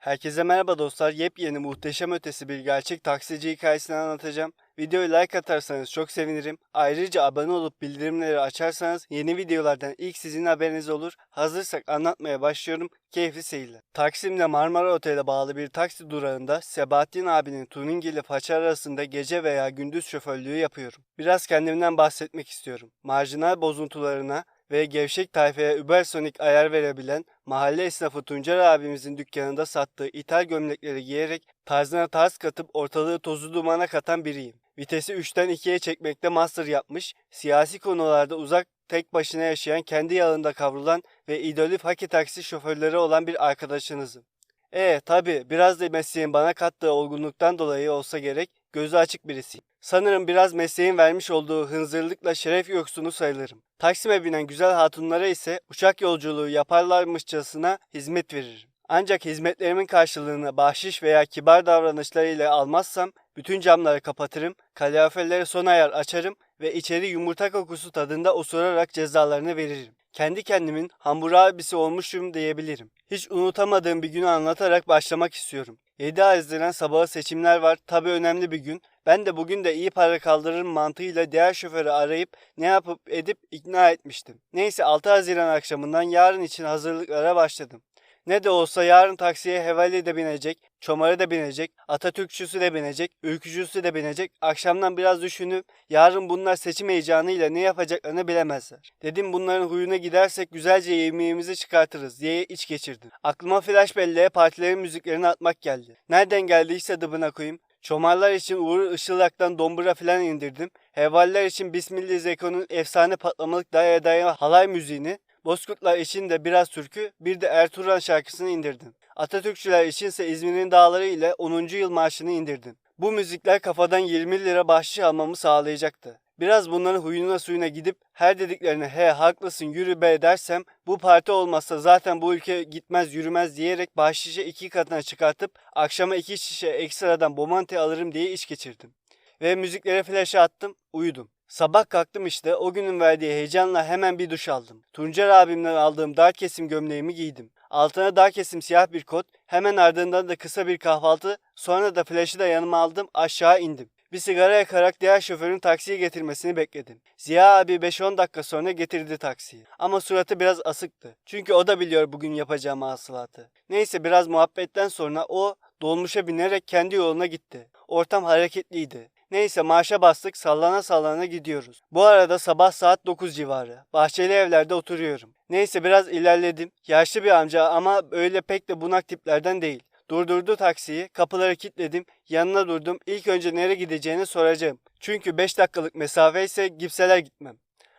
Herkese merhaba dostlar. Yepyeni muhteşem ötesi bir gerçek taksici hikayesini anlatacağım. Videoyu like atarsanız çok sevinirim. Ayrıca abone olup bildirimleri açarsanız yeni videolardan ilk sizin haberiniz olur. Hazırsak anlatmaya başlıyorum. Keyifli seyirler. Taksim'de Marmara Otel'e bağlı bir taksi durağında Sebahattin abinin Tuning ile Faça arasında gece veya gündüz şoförlüğü yapıyorum. Biraz kendimden bahsetmek istiyorum. Marjinal bozuntularına ve gevşek tayfaya übersonik ayar verebilen mahalle esnafı Tuncer abimizin dükkanında sattığı ithal gömlekleri giyerek tarzına tarz katıp ortalığı tozu dumana katan biriyim. Vitesi 3'ten 2'ye çekmekte master yapmış, siyasi konularda uzak tek başına yaşayan kendi yağında kavrulan ve idolü haki taksi şoförleri olan bir arkadaşınızım. E tabi biraz da mesleğin bana kattığı olgunluktan dolayı olsa gerek gözü açık birisiyim. Sanırım biraz mesleğin vermiş olduğu hınzırlıkla şeref yoksunu sayılırım. Taksim'e binen güzel hatunlara ise uçak yolculuğu yaparlarmışçasına hizmet veririm. Ancak hizmetlerimin karşılığını bahşiş veya kibar davranışlarıyla almazsam bütün camları kapatırım, kaloriferleri son ayar açarım ve içeri yumurta kokusu tadında osurarak cezalarını veririm. Kendi kendimin Hammurabi'si olmuşum diyebilirim. Hiç unutamadığım bir günü anlatarak başlamak istiyorum. 7 Haziran sabahı seçimler var. Tabi önemli bir gün. Ben de bugün de iyi para kaldırırım mantığıyla diğer şoförü arayıp ne yapıp edip ikna etmiştim. Neyse 6 Haziran akşamından yarın için hazırlıklara başladım. Ne de olsa yarın taksiye Hevali de binecek, Çomarı da binecek, Atatürkçüsü de binecek, Ülkücüsü de binecek. Akşamdan biraz düşünüp yarın bunlar seçim heyecanıyla ne yapacaklarını bilemezler. Dedim bunların huyuna gidersek güzelce yemeğimizi çıkartırız diye iç geçirdim. Aklıma flash belleğe partilerin müziklerini atmak geldi. Nereden geldiyse dıbına koyayım. Çomarlar için Uğur Işılak'tan dombura filan indirdim. Hevaliler için Bismillah Zeko'nun efsane patlamalık daya daya halay müziğini, Bozkurtlar için de biraz türkü, bir de Ertuğrul şarkısını indirdim. Atatürkçüler içinse İzmir'in dağları ile 10. yıl marşını indirdim. Bu müzikler kafadan 20 lira bahşiş almamı sağlayacaktı. Biraz bunların huyuna suyuna gidip her dediklerine he haklısın yürü be dersem bu parti olmazsa zaten bu ülke gitmez yürümez diyerek bahşişe iki katına çıkartıp akşama iki şişe ekstradan bomante alırım diye iş geçirdim. Ve müziklere flaşı attım uyudum. Sabah kalktım işte o günün verdiği heyecanla hemen bir duş aldım. Tuncer abimden aldığım dar kesim gömleğimi giydim. Altına dar kesim siyah bir kot, hemen ardından da kısa bir kahvaltı, sonra da flaşı da yanıma aldım aşağı indim. Bir sigara yakarak diğer şoförün taksiye getirmesini bekledim. Ziya abi 5-10 dakika sonra getirdi taksiyi. Ama suratı biraz asıktı. Çünkü o da biliyor bugün yapacağım hasılatı. Neyse biraz muhabbetten sonra o dolmuşa binerek kendi yoluna gitti. Ortam hareketliydi. Neyse marşa bastık sallana sallana gidiyoruz. Bu arada sabah saat 9 civarı. Bahçeli evlerde oturuyorum. Neyse biraz ilerledim. Yaşlı bir amca ama öyle pek de bunak tiplerden değil. Durdurdu taksiyi, kapıları kilitledim, yanına durdum. İlk önce nereye gideceğini soracağım. Çünkü 5 dakikalık mesafe ise gipseler gitmem.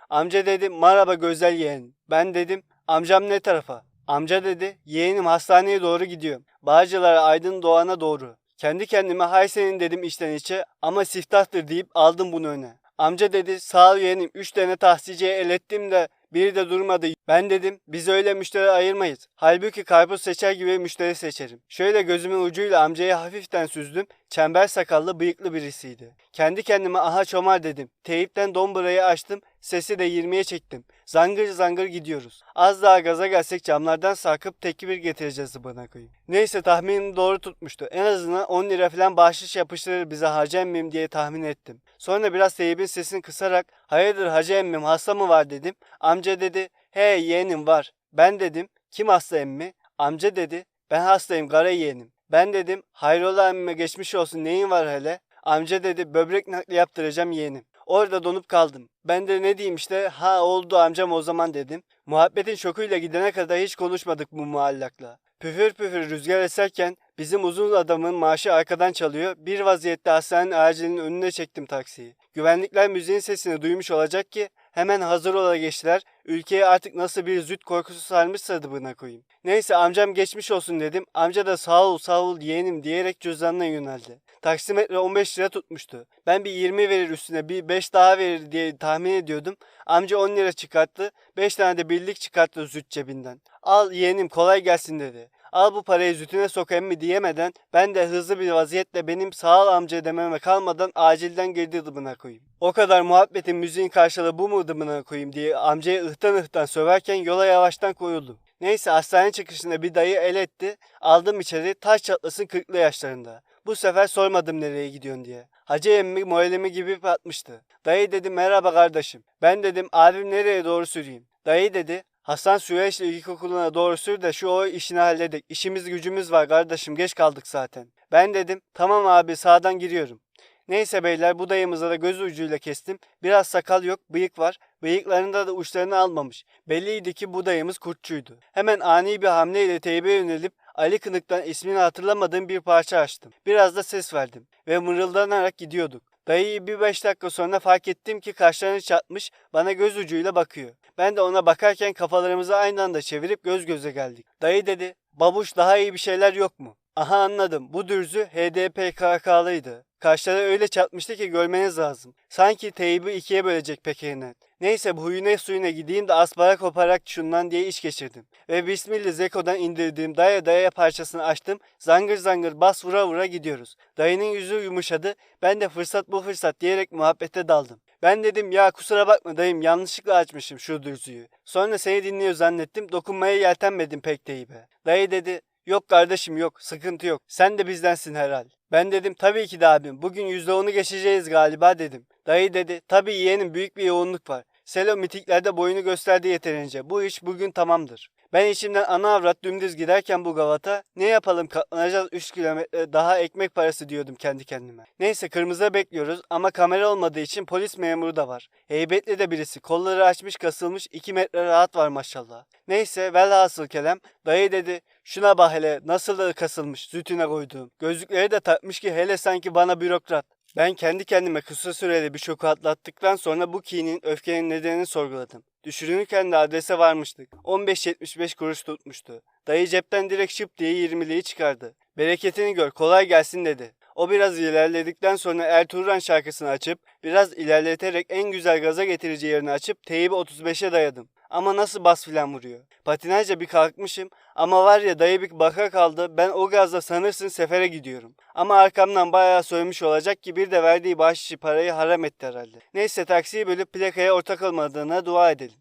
Amca dedi, merhaba güzel yeğenim. Ben dedim, amcam ne tarafa? Amca dedi, yeğenim hastaneye doğru gidiyorum. Bağcılara Aydın Doğan'a doğru. Kendi kendime hay senin dedim içten içe ama siftahtır deyip aldım bunu öne. Amca dedi sağ ol yeğenim 3 tane tahsiciye el ettim de biri de durmadı. Ben dedim biz öyle müşteri ayırmayız. Halbuki karpuz seçer gibi müşteri seçerim. Şöyle gözümün ucuyla amcayı hafiften süzdüm. Çember sakallı bıyıklı birisiydi. Kendi kendime aha çomar dedim. Teyipten domburayı açtım. Sesi de 20'ye çektim. Zangır zangır gidiyoruz. Az daha gaza gelsek camlardan sarkıp tekbir getireceğiz zıbana koyayım. Neyse tahminim doğru tutmuştu. En azından 10 lira falan bahşiş yapıştırır bize hacı emmim diye tahmin ettim. Sonra biraz teyibin sesini kısarak hayırdır hacı emmim hasta mı var dedim. Amca dedi he yeğenim var. Ben dedim kim hasta emmi? Amca dedi ben hastayım kara yeğenim. Ben dedim hayrola emmime geçmiş olsun neyin var hele? Amca dedi böbrek nakli yaptıracağım yeğenim. Orada donup kaldım. Ben de ne diyeyim işte ha oldu amcam o zaman dedim. Muhabbetin şokuyla gidene kadar hiç konuşmadık bu muallakla. Püfür püfür rüzgar eserken bizim uzun adamın maaşı arkadan çalıyor. Bir vaziyette hastanenin acilinin önüne çektim taksiyi. Güvenlikler müziğin sesini duymuş olacak ki hemen hazır ola geçtiler. Ülkeye artık nasıl bir züt korkusu sarmışsa dıbına koyayım. Neyse amcam geçmiş olsun dedim. Amca da sağ ol sağ ol yeğenim diyerek cüzdanına yöneldi. Taksimetre 15 lira tutmuştu. Ben bir 20 verir üstüne bir 5 daha verir diye tahmin ediyordum. Amca 10 lira çıkarttı. 5 tane de birlik çıkarttı züt cebinden. Al yeğenim kolay gelsin dedi. Al bu parayı zütüne sokayım mı diyemeden ben de hızlı bir vaziyetle benim sağ ol amca dememe kalmadan acilden girdi dıbına koyayım. O kadar muhabbetin müziğin karşılığı bu mu dıbına koyayım diye amcaya ıhtan ıhtan söverken yola yavaştan koyuldum. Neyse hastane çıkışında bir dayı el etti. Aldım içeri taş çatlasın 40'lı yaşlarında. Bu sefer sormadım nereye gidiyorsun diye. Hacı emmi moralimi gibi atmıştı. Dayı dedi merhaba kardeşim. Ben dedim abim nereye doğru süreyim. Dayı dedi Hasan Süveyşli ilkokuluna doğru sür de şu o işini halledek. İşimiz gücümüz var kardeşim geç kaldık zaten. Ben dedim tamam abi sağdan giriyorum. Neyse beyler bu dayımıza da göz ucuyla kestim. Biraz sakal yok, bıyık var. Bıyıklarında da uçlarını almamış. Belliydi ki bu dayımız kurtçuydu. Hemen ani bir hamleyle teybe yönelip Ali Kınık'tan ismini hatırlamadığım bir parça açtım. Biraz da ses verdim ve mırıldanarak gidiyorduk. Dayıyı bir beş dakika sonra fark ettim ki kaşlarını çatmış bana göz ucuyla bakıyor. Ben de ona bakarken kafalarımızı aynı anda çevirip göz göze geldik. Dayı dedi babuş daha iyi bir şeyler yok mu? Aha anladım bu dürzü HDP KK'lıydı. Kaşları öyle çatmıştı ki görmeniz lazım. Sanki teybi ikiye bölecek pekerine. Neyse bu huyuna suyuna gideyim de asbara koparak şundan diye iş geçirdim. Ve Bismillah Zeko'dan indirdiğim daya daya parçasını açtım. Zangır zangır bas vura vura gidiyoruz. Dayının yüzü yumuşadı. Ben de fırsat bu fırsat diyerek muhabbete daldım. Ben dedim ya kusura bakma dayım yanlışlıkla açmışım şu dürzüyü. Sonra seni dinliyor zannettim dokunmaya yeltenmedim pek teybe. Dayı dedi Yok kardeşim yok sıkıntı yok sen de bizdensin herhal. Ben dedim tabii ki de abim bugün %10'u geçeceğiz galiba dedim. Dayı dedi tabii yeğenim büyük bir yoğunluk var. Selo mitiklerde boyunu gösterdi yeterince bu iş bugün tamamdır. Ben içimden ana avrat dümdüz giderken bu gavata ne yapalım katlanacağız 3 kilometre daha ekmek parası diyordum kendi kendime. Neyse kırmızıda bekliyoruz ama kamera olmadığı için polis memuru da var. Heybetli de birisi kolları açmış kasılmış 2 metre rahat var maşallah. Neyse velhasıl kelam dayı dedi şuna bak hele nasıl da kasılmış sütüne koyduğum. Gözlükleri de takmış ki hele sanki bana bürokrat. Ben kendi kendime kısa süreli bir şoku atlattıktan sonra bu kinin öfkenin nedenini sorguladım. Düşürünürken de adrese varmıştık. 15.75 kuruş tutmuştu. Dayı cepten direkt şıp diye 20'liği çıkardı. Bereketini gör kolay gelsin dedi. O biraz ilerledikten sonra Ertuğrul şarkısını açıp biraz ilerleterek en güzel gaza getirici yerini açıp teybi 35'e dayadım. Ama nasıl bas filan vuruyor. Patinajla bir kalkmışım ama var ya dayı bir baka kaldı ben o gazla sanırsın sefere gidiyorum. Ama arkamdan bayağı sövmüş olacak ki bir de verdiği bahşişi parayı haram etti herhalde. Neyse taksiyi bölüp plakaya ortak olmadığına dua edelim.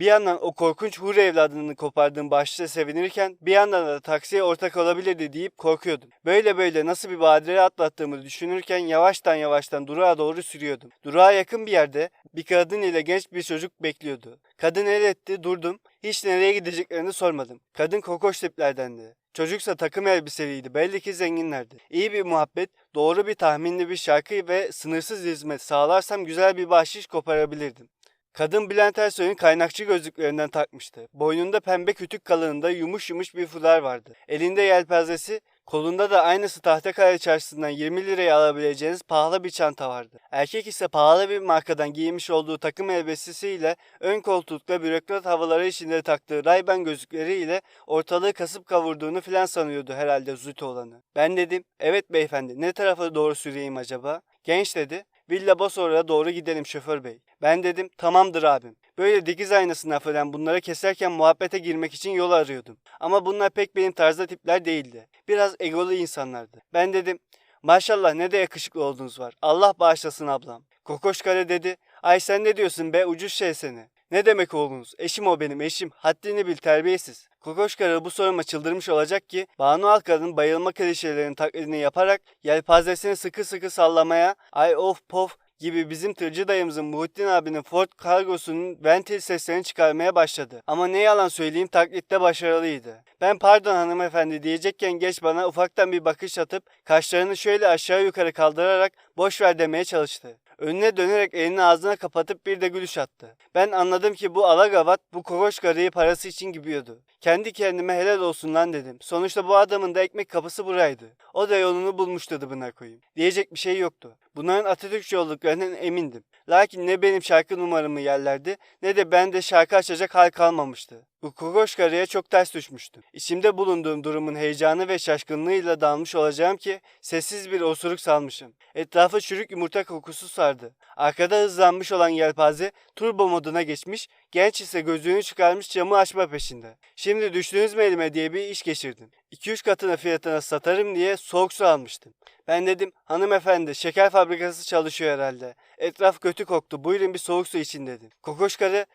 Bir yandan o korkunç hur evladını kopardığım başta sevinirken bir yandan da taksiye ortak olabilirdi deyip korkuyordum. Böyle böyle nasıl bir badire atlattığımı düşünürken yavaştan yavaştan durağa doğru sürüyordum. Durağa yakın bir yerde bir kadın ile genç bir çocuk bekliyordu. Kadın el etti durdum. Hiç nereye gideceklerini sormadım. Kadın kokoş tiplerdendi. Çocuksa takım elbiseliydi. Belli ki zenginlerdi. İyi bir muhabbet, doğru bir tahminli bir şarkı ve sınırsız hizmet sağlarsam güzel bir bahşiş koparabilirdim. Kadın Bülent Ersoy'un kaynakçı gözlüklerinden takmıştı. Boynunda pembe kütük kalınında yumuş yumuş bir fular vardı. Elinde yelpazesi, kolunda da aynısı Tahtakale çarşısından 20 liraya alabileceğiniz pahalı bir çanta vardı. Erkek ise pahalı bir markadan giymiş olduğu takım elbisesiyle ön koltukta bürokrat havaları içinde taktığı Ray-Ban gözlükleriyle ortalığı kasıp kavurduğunu filan sanıyordu herhalde züt olanı. Ben dedim, evet beyefendi ne tarafa doğru süreyim acaba? Genç dedi, Villa Bosor'a doğru gidelim şoför bey. Ben dedim tamamdır abim. Böyle dikiz aynasına falan bunları keserken muhabbete girmek için yol arıyordum. Ama bunlar pek benim tarzda tipler değildi. Biraz egolu insanlardı. Ben dedim maşallah ne de yakışıklı oldunuz var. Allah bağışlasın ablam. Kokoş kare dedi. Ay sen ne diyorsun be ucuz şey seni. Ne demek oğlunuz? Eşim o benim eşim. Haddini bil terbiyesiz. Kokoş karı bu soruma çıldırmış olacak ki Banu Alkan'ın bayılma klişelerinin taklidini yaparak yelpazesini sıkı sıkı sallamaya ay of pof gibi bizim tırcı dayımızın Muhittin abinin Ford kargosunun ventil seslerini çıkarmaya başladı. Ama ne yalan söyleyeyim taklitte başarılıydı. Ben pardon hanımefendi diyecekken geç bana ufaktan bir bakış atıp kaşlarını şöyle aşağı yukarı kaldırarak boş ver demeye çalıştı. Önüne dönerek elini ağzına kapatıp bir de gülüş attı. Ben anladım ki bu alagavat bu kokoş karıyı parası için gibiyordu. Kendi kendime helal olsun lan dedim. Sonuçta bu adamın da ekmek kapısı buraydı. O da yolunu bulmuştu dıbına koyayım. Diyecek bir şey yoktu. Bunların Atatürkçü olduklarından emindim. Lakin ne benim şarkı numaramı yerlerdi ne de bende şarkı açacak hal kalmamıştı. Bu kokoş karıya çok ters düşmüştüm. İçimde bulunduğum durumun heyecanı ve şaşkınlığıyla dalmış olacağım ki sessiz bir osuruk salmışım. Etrafı çürük yumurta kokusu sardı. Arkada hızlanmış olan yelpaze turbo moduna geçmiş, genç ise gözlüğünü çıkarmış camı açma peşinde. Şimdi düştünüz mü elime diye bir iş geçirdim. 2-3 katına fiyatına satarım diye soğuk su almıştım. Ben dedim hanımefendi şeker fabrikası çalışıyor herhalde. Etraf kötü koktu buyurun bir soğuk su için dedim. Kokoş karı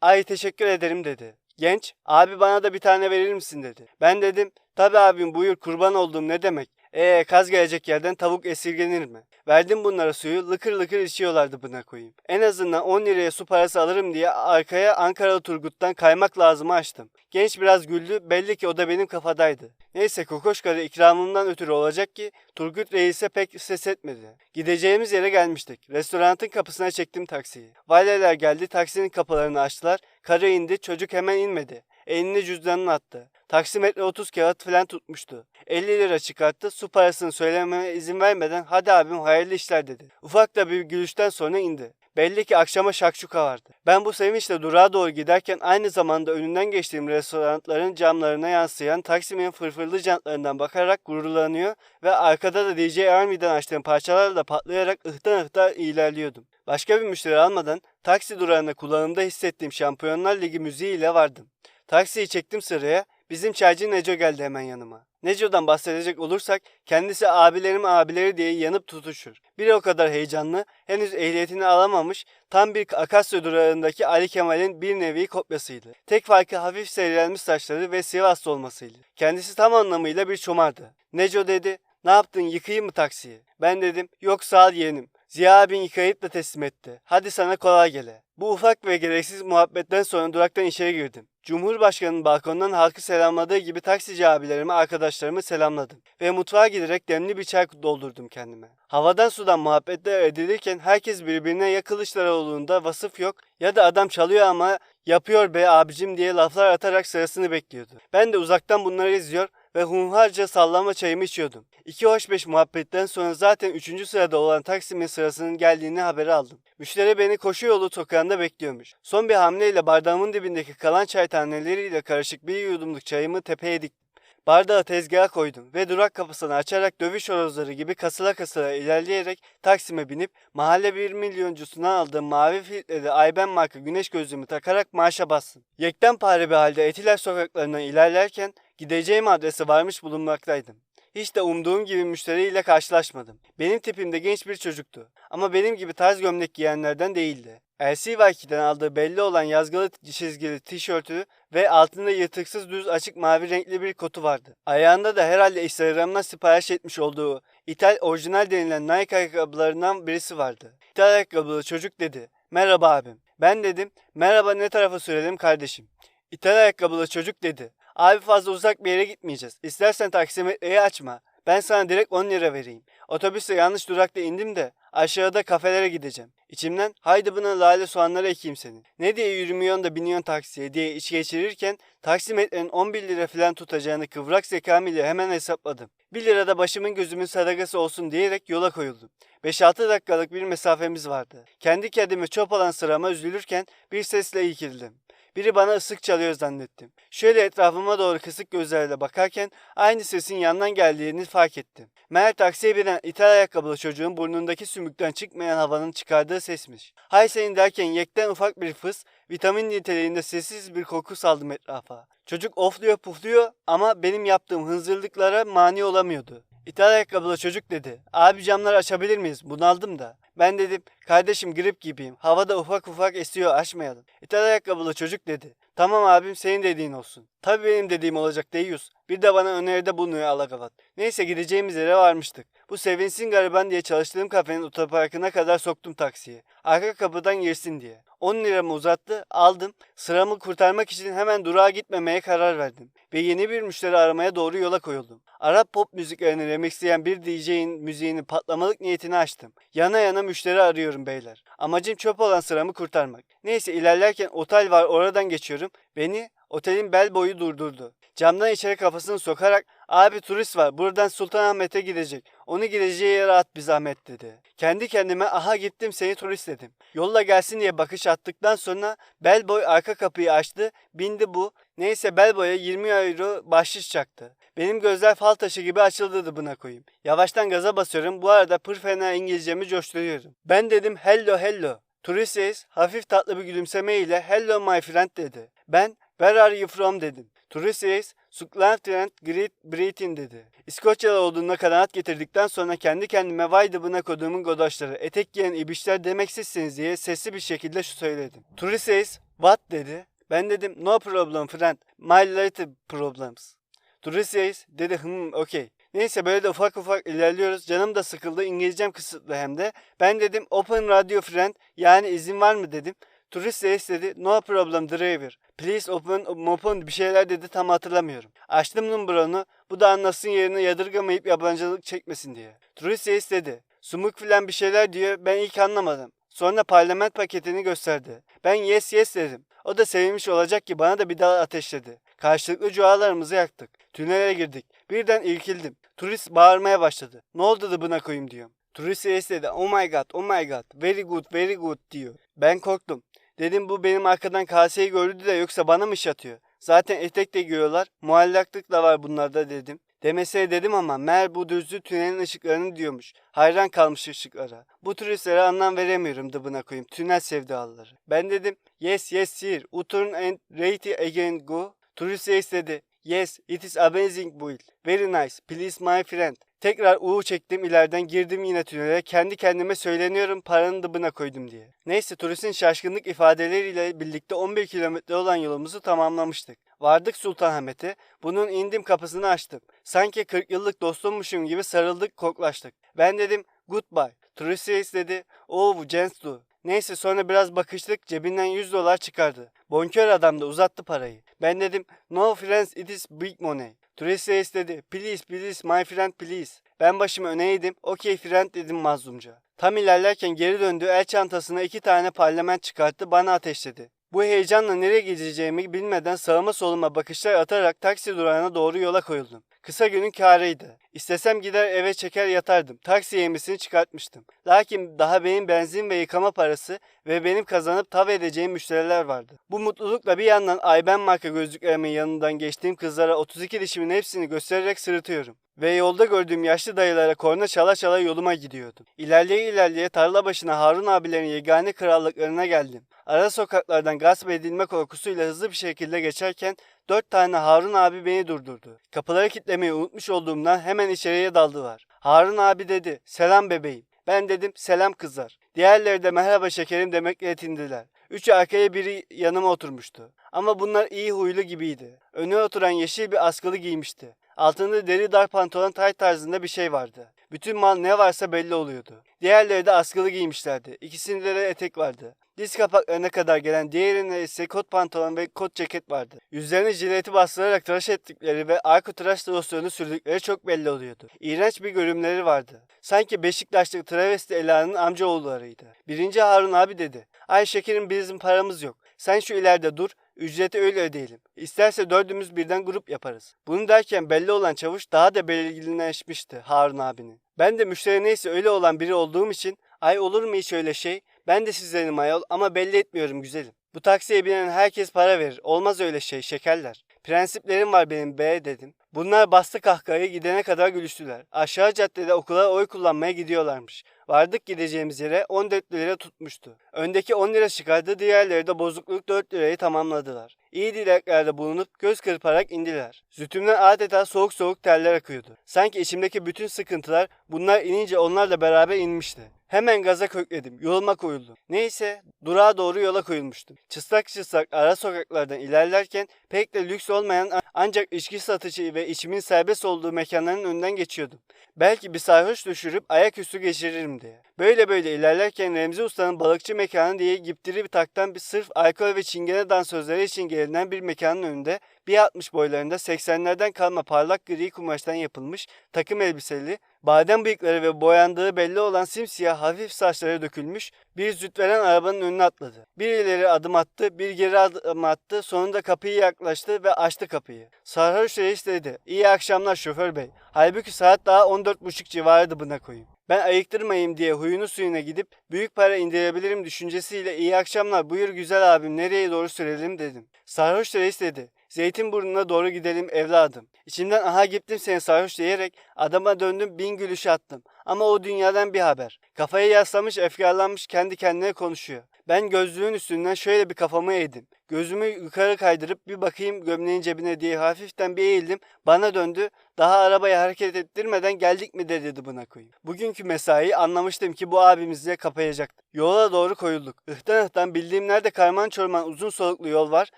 ay teşekkür ederim dedi. Genç, abi bana da bir tane verir misin dedi. Ben dedim, tabi abim buyur kurban olduğum ne demek. Ee kaz gelecek yerden tavuk esirgenir mi? Verdim bunlara suyu lıkır lıkır içiyorlardı buna koyayım. En azından 10 liraya su parası alırım diye arkaya Ankaralı Turgut'tan kaymak lazımı açtım. Genç biraz güldü belli ki o da benim kafadaydı. Neyse kokoşkarı ikramımdan ötürü olacak ki Turgut Reis'e pek ses etmedi. Gideceğimiz yere gelmiştik. Restoranın kapısına çektim taksiyi. Valiler geldi taksinin kapılarını açtılar. Karı indi çocuk hemen inmedi. Elini cüzdanına attı. Taksimetre 30 kağıt falan tutmuştu. 50 lira çıkarttı. Su parasını söylememe izin vermeden hadi abim hayırlı işler dedi. Ufak da bir gülüşten sonra indi. Belli ki akşama şakşuka vardı. Ben bu sevinçle durağa doğru giderken aynı zamanda önünden geçtiğim restoranların camlarına yansıyan Taksim'in fırfırlı jantlarından bakarak gururlanıyor ve arkada da DJ Army'den açtığım parçalarla patlayarak ıhtan ıhtan ilerliyordum. Başka bir müşteri almadan taksi durağında kulağımda hissettiğim Şampiyonlar Ligi müziğiyle vardım. Taksiyi çektim sıraya. Bizim çaycı Neco geldi hemen yanıma. Neco'dan bahsedecek olursak kendisi abilerim abileri diye yanıp tutuşur. Biri o kadar heyecanlı, henüz ehliyetini alamamış, tam bir Akasya durağındaki Ali Kemal'in bir nevi kopyasıydı. Tek farkı hafif seyrelmiş saçları ve Sivaslı olmasıydı. Kendisi tam anlamıyla bir çomardı. Neco dedi, ne yaptın yıkayayım mı taksiyi? Ben dedim, yok sağ ol yeğenim. Ziya yıkayıp da teslim etti. Hadi sana kolay gele. Bu ufak ve gereksiz muhabbetten sonra duraktan içeri girdim. Cumhurbaşkanının balkondan halkı selamladığı gibi taksici abilerimi, arkadaşlarımı selamladım. Ve mutfağa giderek demli bir çay doldurdum kendime. Havadan sudan muhabbetler edilirken herkes birbirine ya Kılıçdaroğlu'nda vasıf yok ya da adam çalıyor ama yapıyor be abicim diye laflar atarak sırasını bekliyordu. Ben de uzaktan bunları izliyor ve hunharca sallama çayımı içiyordum. İki hoş beş muhabbetten sonra zaten üçüncü sırada olan Taksim'in sırasının geldiğini haberi aldım. Müşteri beni koşu yolu sokağında bekliyormuş. Son bir hamleyle bardağımın dibindeki kalan çay taneleriyle karışık bir yudumluk çayımı tepeye diktim. Bardağı tezgaha koydum ve durak kapısını açarak dövüş horozları gibi kasıla kasıla ilerleyerek Taksim'e binip mahalle bir milyoncusundan aldığım mavi filtreli Ayben marka güneş gözlüğümü takarak marşa bastım. Yektenpare bir halde Etiler sokaklarından ilerlerken gideceğim adrese varmış bulunmaktaydım. Hiç de umduğum gibi müşteriyle karşılaşmadım. Benim tipimde genç bir çocuktu. Ama benim gibi tarz gömlek giyenlerden değildi. LCY2'den aldığı belli olan yazgılı çizgili tişörtü ve altında yırtıksız düz açık mavi renkli bir kotu vardı. Ayağında da herhalde Instagram'dan sipariş etmiş olduğu İthal orijinal denilen Nike ayakkabılarından birisi vardı. İthal ayakkabılı çocuk dedi. Merhaba abim. Ben dedim. Merhaba ne tarafa sürelim kardeşim. İthal ayakkabılı çocuk dedi. Abi fazla uzak bir yere gitmeyeceğiz. İstersen taksimetreyi açma. Ben sana direkt 10 lira vereyim. Otobüste yanlış durakta indim de aşağıda kafelere gideceğim. İçimden haydi buna lale soğanları ekeyim senin. Ne diye yürümüyorsun da biniyorsun taksiye diye iç geçirirken taksimetrenin 11 lira falan tutacağını kıvrak zekam ile hemen hesapladım. 1 lira da başımın gözümün sadakası olsun diyerek yola koyuldum. 5-6 dakikalık bir mesafemiz vardı. Kendi kendime çöp alan sırama üzülürken bir sesle irkildim. Biri bana ıslık çalıyor zannettim. Şöyle etrafıma doğru kısık gözlerle bakarken aynı sesin yandan geldiğini fark ettim. Meğer taksiye binen ithal ayakkabılı çocuğun burnundaki sümükten çıkmayan havanın çıkardığı sesmiş. Hay senin derken yekten ufak bir fıs, vitamin niteliğinde sessiz bir koku saldım etrafa. Çocuk ofluyor pufluyor ama benim yaptığım hınzırlıklara mani olamıyordu. İthal ayakkabılı çocuk dedi. Abi camları açabilir miyiz? Bunaldım da. Ben dedim kardeşim grip gibiyim. Havada ufak ufak esiyor açmayalım. İthal ayakkabılı çocuk dedi. Tamam abim senin dediğin olsun. Tabii benim dediğim olacak deyiyoruz. Bir de bana öneride bulunuyor alakavat. Neyse gideceğimiz yere varmıştık. Bu sevinsin gariban diye çalıştığım kafenin otoparkına kadar soktum taksiyi. Arka kapıdan girsin diye. 10 liramı uzattı, aldım. Sıramı kurtarmak için hemen durağa gitmemeye karar verdim. Ve yeni bir müşteri aramaya doğru yola koyuldum. Arap pop müziklerini remixleyen bir DJ'in müziğini patlamalık niyetini açtım. Yana yana müşteri arıyorum beyler. Amacım çöp olan sıramı kurtarmak. Neyse ilerlerken otel var oradan geçiyorum. Beni otelin bel boyu durdurdu. Camdan içeri kafasını sokarak abi turist var buradan Sultanahmet'e gidecek. Onu gideceği yere at bir zahmet dedi. Kendi kendime aha gittim seni turist dedim. Yolla gelsin diye bakış attıktan sonra bellboy arka kapıyı açtı. Bindi bu. Neyse bellboy'a 20 euro bahşiş çaktı. Benim gözler fal taşı gibi açıldı buna koyayım. Yavaştan gaza basıyorum. Bu arada pır fena İngilizcemi coşturuyorum. Ben dedim hello hello. Turist hafif tatlı bir gülümseme ile hello my friend dedi. Ben where are you from dedim. Reis Suklantrent Great Britain dedi. İskoçyalı olduğuna kanaat getirdikten sonra kendi kendime vay dıbına koduğumun godaşları etek giyen ibişler demeksizsiniz diye sesli bir şekilde şu söyledim. Turist reis what dedi. Ben dedim no problem friend. My little problems. Turist reis dedi hmm okey. Neyse böyle de ufak ufak ilerliyoruz. Canım da sıkıldı. İngilizcem kısıtlı hem de. Ben dedim open radio friend yani izin var mı dedim. Turist reis dedi no problem driver. Please open open bir şeyler dedi tam hatırlamıyorum. Açtım numaranı bu da anlasın yerine yadırgamayıp yabancılık çekmesin diye. Turist reis dedi. Sumuk filan bir şeyler diyor ben ilk anlamadım. Sonra parlament paketini gösterdi. Ben yes yes dedim. O da sevinmiş olacak ki bana da bir daha ateşledi. Karşılıklı cualarımızı yaktık. Tünele girdik. Birden irkildim. Turist bağırmaya başladı. Ne oldu da buna koyayım diyorum. Turist reis dedi oh my god oh my god very good very good diyor. Ben korktum. Dedim bu benim arkadan kaseyi gördü de yoksa bana mı şatıyor? Zaten etek de giyiyorlar. Muallaklık da var bunlarda dedim. Demeseye dedim ama meğer bu düzlü tünelin ışıklarını diyormuş. Hayran kalmış ışıklara. Bu turistlere anlam veremiyorum dıbına koyayım. Tünel sevdalıları. Ben dedim yes yes sir. Uturn and rate again go. Turist reis dedi. Yes it is amazing build. Very nice. Please my friend. Tekrar U çektim ileriden girdim yine tünele. Kendi kendime söyleniyorum paranın dıbına koydum diye. Neyse turistin şaşkınlık ifadeleriyle birlikte 11 kilometre olan yolumuzu tamamlamıştık. Vardık Sultanahmet'e. Bunun indim kapısını açtım. Sanki 40 yıllık dostummuşum gibi sarıldık koklaştık. Ben dedim goodbye. Turist reis dedi oh gents do. Neyse sonra biraz bakıştık cebinden 100 dolar çıkardı. Bonkör adam da uzattı parayı. Ben dedim no friends it is big money. Turist reis dedi please please my friend please. Ben başımı öne eğdim okey friend dedim mazlumca. Tam ilerlerken geri döndü el çantasına iki tane parlament çıkarttı bana ateşledi. Bu heyecanla nereye gideceğimi bilmeden sağıma soluma bakışlar atarak taksi durağına doğru yola koyuldum. Kısa günün kârıydı. İstesem gider eve çeker yatardım. Taksi yemisini çıkartmıştım. Lakin daha benim benzin ve yıkama parası ve benim kazanıp tav edeceğim müşteriler vardı. Bu mutlulukla bir yandan Ayben marka gözlüklerimin yanından geçtiğim kızlara 32 dişimin hepsini göstererek sırıtıyorum. Ve yolda gördüğüm yaşlı dayılara korna çala çala yoluma gidiyordum. İlerleye ilerleye tarla başına Harun abilerin yegane krallıklarına geldim. Ara sokaklardan gasp edilme korkusuyla hızlı bir şekilde geçerken dört tane Harun abi beni durdurdu. Kapıları kilitlemeyi unutmuş olduğumdan hemen içeriye daldılar. Harun abi dedi, selam bebeğim. Ben dedim, selam kızlar. Diğerleri de merhaba şekerim demekle yetindiler. Üçü arkaya biri yanıma oturmuştu. Ama bunlar iyi huylu gibiydi. Öne oturan yeşil bir askılı giymişti. Altında deri dar pantolon tayt tarzında bir şey vardı. Bütün mal ne varsa belli oluyordu. Diğerleri de askılı giymişlerdi. İkisinde de etek vardı. Diz kapaklarına kadar gelen diğerinde ise kot pantolon ve kot ceket vardı. Yüzlerine jileti bastırarak tıraş ettikleri ve arko tıraş losyonu sürdükleri çok belli oluyordu. İğrenç bir görünümleri vardı. Sanki Beşiktaş'taki travesti Ela'nın amcaoğullarıydı. Birinci Harun abi dedi. Ay şekerim bizim paramız yok. Sen şu ileride dur, ücreti öyle ödeyelim. İsterse dördümüz birden grup yaparız. Bunu derken belli olan çavuş daha da belirginleşmişti Harun abinin. Ben de müşteri neyse öyle olan biri olduğum için ay olur mu hiç öyle şey? Ben de sizlerim ayol ama belli etmiyorum güzelim. Bu taksiye binen herkes para verir. Olmaz öyle şey şekerler. Prensiplerim var benim be dedim. Bunlar bastı kahkahayı gidene kadar gülüştüler. Aşağı caddede okula oy kullanmaya gidiyorlarmış. Vardık gideceğimiz yere 14 lira tutmuştu. Öndeki 10 lira çıkardı, diğerleri de bozukluk 4 lirayı tamamladılar. İyi dileklerde bulunup göz kırparak indiler. Zütümden adeta soğuk soğuk teller akıyordu. Sanki içimdeki bütün sıkıntılar bunlar inince onlarla beraber inmişti. Hemen gaza kökledim. Yoluma koyuldum. Neyse durağa doğru yola koyulmuştum. Çıslak çıslak ara sokaklardan ilerlerken pek de lüks olmayan ancak içki satıcı ve içimin serbest olduğu mekanların önünden geçiyordum. Belki bir sarhoş düşürüp ayaküstü geçiririm diye. Böyle böyle ilerlerken Remzi Usta'nın balıkçı mekanı diye giptiri bir taktan bir sırf alkol ve çingene dansözleri için gelinen bir mekanın önünde 1.60 boylarında 80'lerden kalma parlak gri kumaştan yapılmış takım elbiseli, badem bıyıkları ve boyandığı belli olan simsiyah hafif saçları dökülmüş bir züt veren arabanın önüne atladı. Bir ileri adım attı, bir geri adım attı, sonunda kapıyı yaklaştı ve açtı kapıyı. Sarhoş reis dedi, iyi akşamlar şoför bey. Halbuki saat daha 14.30 civarıydı buna koyayım. Ben ayıktırmayayım diye huyunu suyuna gidip büyük para indirebilirim düşüncesiyle iyi akşamlar buyur güzel abim nereye doğru sürelim dedim. Sarhoş reis dedi. Zeytinburnu'na doğru gidelim evladım. İçimden aha gittim seni sarhoş diyerek adama döndüm bin gülüş attım. Ama o dünyadan bir haber. Kafayı yaslamış efkarlanmış kendi kendine konuşuyor. Ben gözlüğün üstünden şöyle bir kafamı eğdim. Gözümü yukarı kaydırıp bir bakayım gömleğin cebine diye hafiften bir eğildim. Bana döndü. Daha arabayı hareket ettirmeden geldik mi de dedi buna koyayım. Bugünkü mesaiyi anlamıştım ki bu abimizle kapayacaktı. Yola doğru koyulduk. Ihtan ıhtan bildiğim nerede karman çorman uzun soluklu yol var.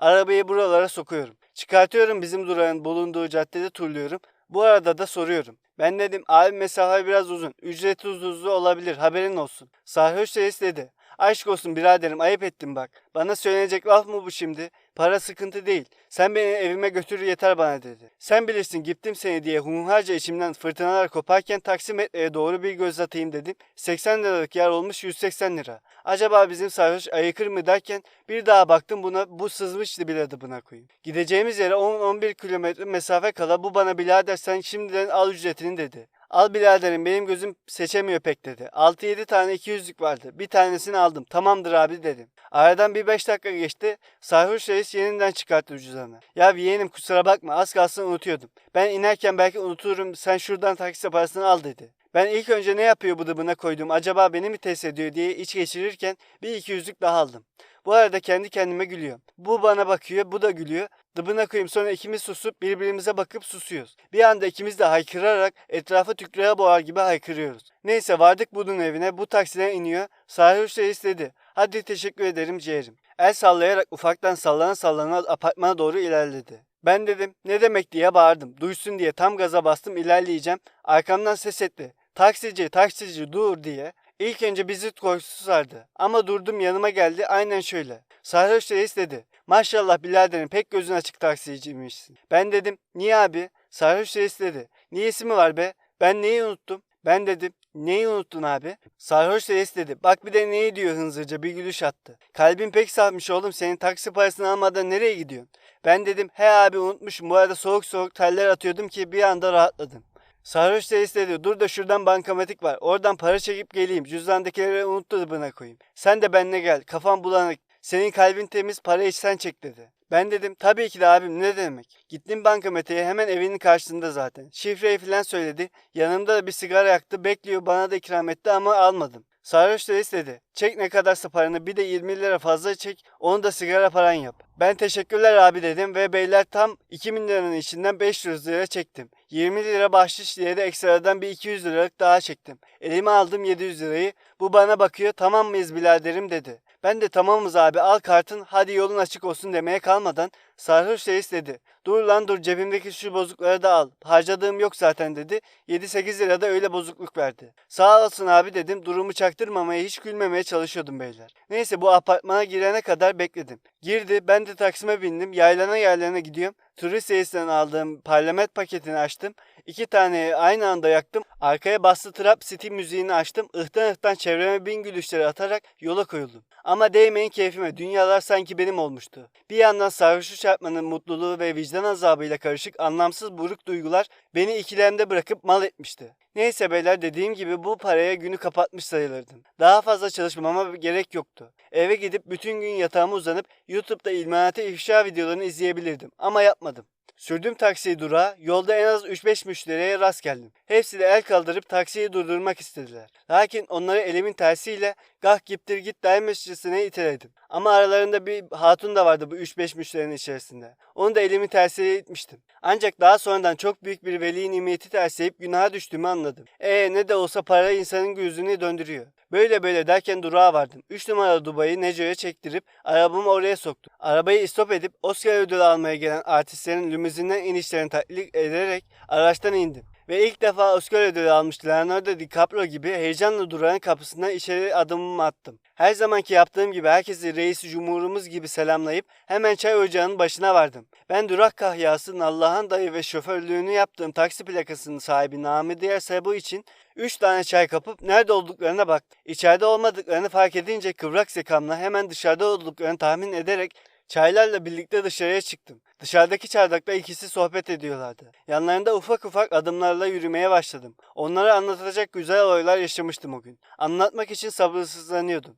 Arabayı buralara sokuyorum. Çıkartıyorum bizim durağın bulunduğu caddede turluyorum. Bu arada da soruyorum. Ben dedim abi mesafe biraz uzun. Ücreti uzun olabilir haberin olsun. Sarhoş reis dedi. Aşk olsun biraderim ayıp ettim bak. Bana söylenecek laf mı bu şimdi? Para sıkıntı değil. Sen beni evime götür yeter bana dedi. Sen bilirsin gittim seni diye hunharca içimden fırtınalar koparken taksimetreye doğru bir göz atayım dedim. 80 liralık yer olmuş 180 lira. Acaba bizim sarhoş ayıkır mı derken bir daha baktım buna bu sızmıştı bile buna koyayım. Gideceğimiz yere 10-11 kilometre mesafe kala bu bana birader sen şimdiden al ücretini dedi. Al biraderim benim gözüm seçemiyor pek dedi. 6-7 tane 200'lük vardı. Bir tanesini aldım. Tamamdır abi dedim. Aradan bir 5 dakika geçti. Sarhoş reis yeniden çıkarttı cüzdanı. Ya bir yeğenim kusura bakma az kalsın unutuyordum. Ben inerken belki unuturum sen şuradan taksi parasını al dedi. Ben ilk önce ne yapıyor bu dıbına koydum acaba beni mi test ediyor diye iç geçirirken bir iki yüzlük daha aldım. Bu arada kendi kendime gülüyorum. Bu bana bakıyor, bu da gülüyor. Dıbına koyayım sonra ikimiz susup birbirimize bakıp susuyoruz. Bir anda ikimiz de haykırarak etrafı tükrüğe boğar gibi haykırıyoruz. Neyse vardık bunun evine bu taksiden iniyor. Sarhoş reis dedi. Hadi teşekkür ederim ciğerim. El sallayarak ufaktan sallana sallana apartmana doğru ilerledi. Ben dedim ne demek diye bağırdım. Duysun diye tam gaza bastım ilerleyeceğim. Arkamdan ses etti. Taksici taksici dur diye. İlk önce bizi korkusu sardı. Ama durdum yanıma geldi aynen şöyle. Sarhoş reis dedi. Maşallah biraderim pek gözün açık taksiciymişsin. Ben dedim niye abi? Sarhoş reis dedi. Niyesi mi var be? Ben neyi unuttum? Ben dedim neyi unuttun abi? Sarhoş reis dedi. Bak bir de neyi diyor hınzırca bir gülüş attı. Kalbin pek safmış oğlum senin taksi parasını almadan nereye gidiyorsun? Ben dedim he abi unutmuşum bu arada soğuk soğuk teller atıyordum ki bir anda rahatladım. Sarhoş reis dedi dur da şuradan bankamatik var oradan para çekip geleyim cüzdandakileri unuttu bana koyayım. Sen de benimle gel kafam bulanık senin kalbin temiz parayı sen çek dedi. Ben dedim tabii ki de abim ne demek. Gittim bankamatiğe hemen evinin karşısında zaten. Şifreyi falan söyledi. Yanımda da bir sigara yaktı bekliyor bana da ikram etti ama almadım. Sarhoş reis dedi. Çek ne kadarsa paranı bir de 20 lira fazla çek onu da sigara paran yap. Ben teşekkürler abi dedim ve beyler tam 2000 liranın içinden 500 lira çektim. 20 lira bahşiş diye de ekstradan bir 200 liralık daha çektim. Elime aldım 700 lirayı. Bu bana bakıyor tamam mıyız biraderim dedi. Ben de tamamız abi al kartın hadi yolun açık olsun demeye kalmadan sarhoş reis dedi. Dur lan dur cebimdeki şu bozukları da al. Harcadığım yok zaten dedi. 7-8 lira da öyle bozukluk verdi. Sağ olasın abi dedim. Durumu çaktırmamaya hiç gülmemeye çalışıyordum beyler. Neyse bu apartmana girene kadar bekledim. Girdi ben de taksime bindim. Yaylana yaylana gidiyorum. Turist reisten aldığım parlament paketini açtım. İki tane aynı anda yaktım. Arkaya bastı trap city müziğini açtım. Ihtan ıhtan çevreme bin gülüşleri atarak yola koyuldum. Ama değmeyin keyfime. Dünyalar sanki benim olmuştu. Bir yandan sarhoşu çarpmanın mutluluğu ve vicdan azabıyla karışık anlamsız buruk duygular beni ikilemde bırakıp mal etmişti. Neyse beyler dediğim gibi bu paraya günü kapatmış sayılırdım. Daha fazla çalışmama gerek yoktu. Eve gidip bütün gün yatağıma uzanıp YouTube'da ilmanate ifşa videolarını izleyebilirdim. Ama yapmadım. Sürdüm taksiyi durağa, yolda en az 3-5 müşteriye rast geldim. Hepsi de el kaldırıp taksiyi durdurmak istediler. Lakin onları elimin tersiyle gah gittir git daimesçisine iteledim. Ama aralarında bir hatun da vardı bu 3-5 müşterinin içerisinde. Onu da elimin tersiyle itmiştim. Ancak daha sonradan çok büyük bir veli nimeti tersleyip günaha düştüğümü anladım. E ne de olsa para insanın gözünü döndürüyor. Böyle böyle derken durağa vardım. 3 numaralı Dubai'yi Neco'ya çektirip arabamı oraya soktum. Arabayı istop edip Oscar ödülü almaya gelen artistlerin lümuzinden inişlerini taklit ederek araçtan indim. Ve ilk defa Oscar ödülü almış Leonardo DiCaprio gibi heyecanla durağın kapısından içeri adımımı attım. Her zamanki yaptığım gibi herkesi reisi cumhurumuz gibi selamlayıp hemen çay ocağının başına vardım. Ben durak kahyası Allah'ın dayı ve şoförlüğünü yaptığım taksi plakasının sahibi Nami Diğer Sabu için 3 tane çay kapıp nerede olduklarına baktım. İçeride olmadıklarını fark edince kıvrak zekamla hemen dışarıda olduklarını tahmin ederek Çaylarla birlikte dışarıya çıktım. Dışarıdaki çardakta ikisi sohbet ediyorlardı. Yanlarında ufak ufak adımlarla yürümeye başladım. Onlara anlatacak güzel olaylar yaşamıştım o gün. Anlatmak için sabırsızlanıyordum.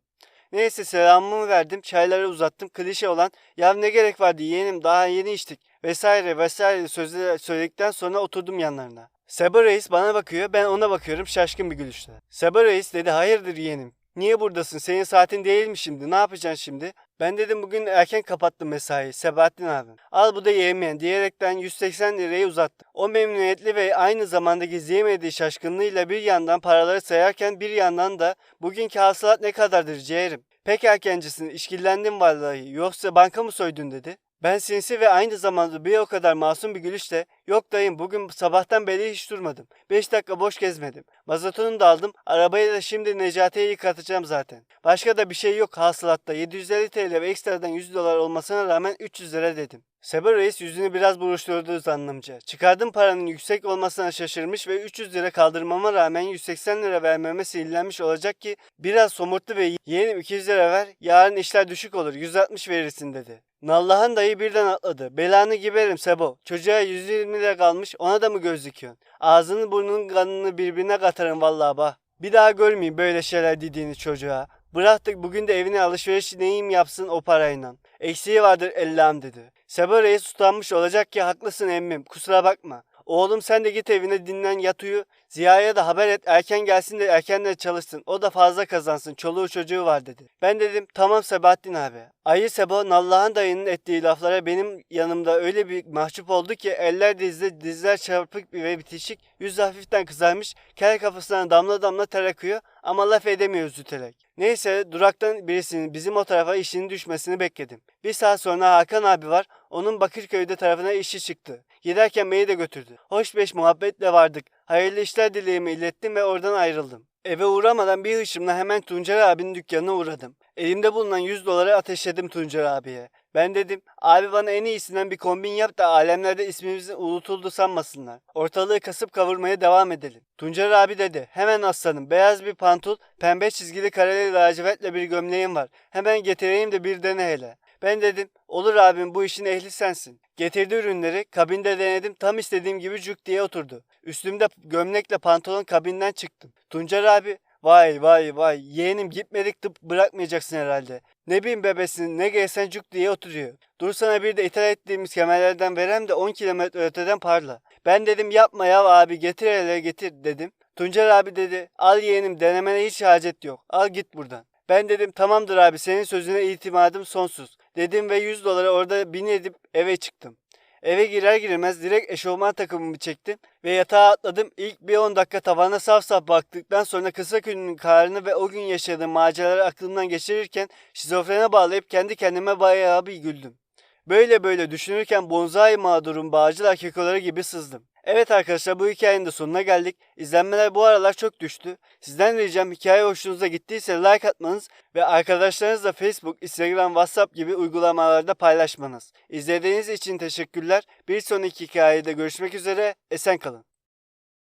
Neyse selamımı verdim, çayları uzattım. Klişe olan ya ne gerek vardı yeğenim daha yeni içtik vesaire vesaire sözler söyledikten sonra oturdum yanlarına. Seba Reis bana bakıyor, ben ona bakıyorum şaşkın bir gülüşle. Seba Reis dedi hayırdır yeğenim, Niye buradasın? Senin saatin değil mi şimdi? Ne yapacaksın şimdi? Ben dedim bugün erken kapattım mesai. Sebahattin abim. Al bu da yemeyen diyerekten 180 lirayı uzattı. O memnuniyetli ve aynı zamanda gizleyemediği şaşkınlığıyla bir yandan paraları sayarken bir yandan da bugünkü hasılat ne kadardır ciğerim? Pek erkencisin, işkillendim vallahi. Yoksa banka mı soydun dedi. Ben sinsi ve aynı zamanda bir o kadar masum bir gülüşle yok dayım bugün sabahtan beri hiç durmadım. 5 dakika boş gezmedim. Mazotunu da aldım. Arabayı da şimdi Necati'ye yıkatacağım zaten. Başka da bir şey yok hasılatta. 750 TL ve ekstradan 100 dolar olmasına rağmen 300 lira dedim. Seba Reis yüzünü biraz buruşturdu zannımca. Çıkardığım paranın yüksek olmasına şaşırmış ve 300 lira kaldırmama rağmen 180 lira vermeme sinirlenmiş olacak ki biraz somurttu ve yeğenim 200 lira ver yarın işler düşük olur 160 verirsin dedi. Nallah'ın dayı birden atladı. Belanı giberim Sebo. Çocuğa 120 lira kalmış ona da mı göz dikiyorsun? Ağzını burnunun kanını birbirine katarım vallahi bah. Bir daha görmeyeyim böyle şeyler dediğini çocuğa. Bıraktık bugün de evine alışveriş neyim yapsın o parayla. Eksiği vardır Allah'ım dedi. Sebo Reis tutanmış olacak ki haklısın emmim kusura bakma. Oğlum sen de git evine dinlen yat uyu. Ziya'ya da haber et erken gelsin de erken çalışsın. O da fazla kazansın çoluğu çocuğu var dedi. Ben dedim tamam Sebahattin abi. Ayı Sebo Nallah'ın dayının ettiği laflara benim yanımda öyle bir mahcup oldu ki eller dizde dizler çarpık ve bitişik. Yüzü hafiften kızarmış. Kel kafasından damla damla ter akıyor ama laf edemiyor zütelek. Neyse duraktan birisinin bizim o tarafa işinin düşmesini bekledim. Bir saat sonra Hakan abi var. Onun Bakırköy'de tarafına işi çıktı. Giderken beni de götürdü. Hoş beş muhabbetle vardık. Hayırlı işler dileğimi ilettim ve oradan ayrıldım. Eve uğramadan bir hışımla hemen Tuncer abinin dükkanına uğradım. Elimde bulunan 100 doları ateşledim Tuncer abiye. Ben dedim abi bana en iyisinden bir kombin yap da alemlerde ismimizin unutuldu sanmasınlar. Ortalığı kasıp kavurmaya devam edelim. Tuncer abi dedi hemen aslanım beyaz bir pantul pembe çizgili kareli lacivertle bir gömleğim var. Hemen getireyim de bir dene hele. Ben dedim olur abim bu işin ehli sensin. Getirdi ürünleri kabinde denedim tam istediğim gibi cuk diye oturdu. Üstümde gömlekle pantolon kabinden çıktım. Tuncer abi vay vay vay yeğenim gitmedik tıp bırakmayacaksın herhalde. Ne bin bebesin ne gelsen diye oturuyor. Dur sana bir de ithal ettiğimiz kemerlerden verem de 10 kilometre öteden parla. Ben dedim yapma ya abi getir hele getir dedim. Tuncer abi dedi al yeğenim denemene hiç hacet yok al git buradan. Ben dedim tamamdır abi senin sözüne itimadım sonsuz. Dedim ve 100 doları orada bin edip eve çıktım. Eve girer girmez direkt eşofman takımımı çektim ve yatağa atladım. İlk bir 10 dakika tavana saf saf baktıktan sonra kısa günün karını ve o gün yaşadığım maceraları aklımdan geçirirken şizofrene bağlayıp kendi kendime bayağı bir güldüm. Böyle böyle düşünürken bonzai mağdurum bağcılar kekoları gibi sızdım. Evet arkadaşlar bu hikayenin de sonuna geldik. İzlenmeler bu aralar çok düştü. Sizden ricam hikaye hoşunuza gittiyse like atmanız ve arkadaşlarınızla Facebook, Instagram, WhatsApp gibi uygulamalarda paylaşmanız. İzlediğiniz için teşekkürler. Bir sonraki hikayede görüşmek üzere. Esen kalın.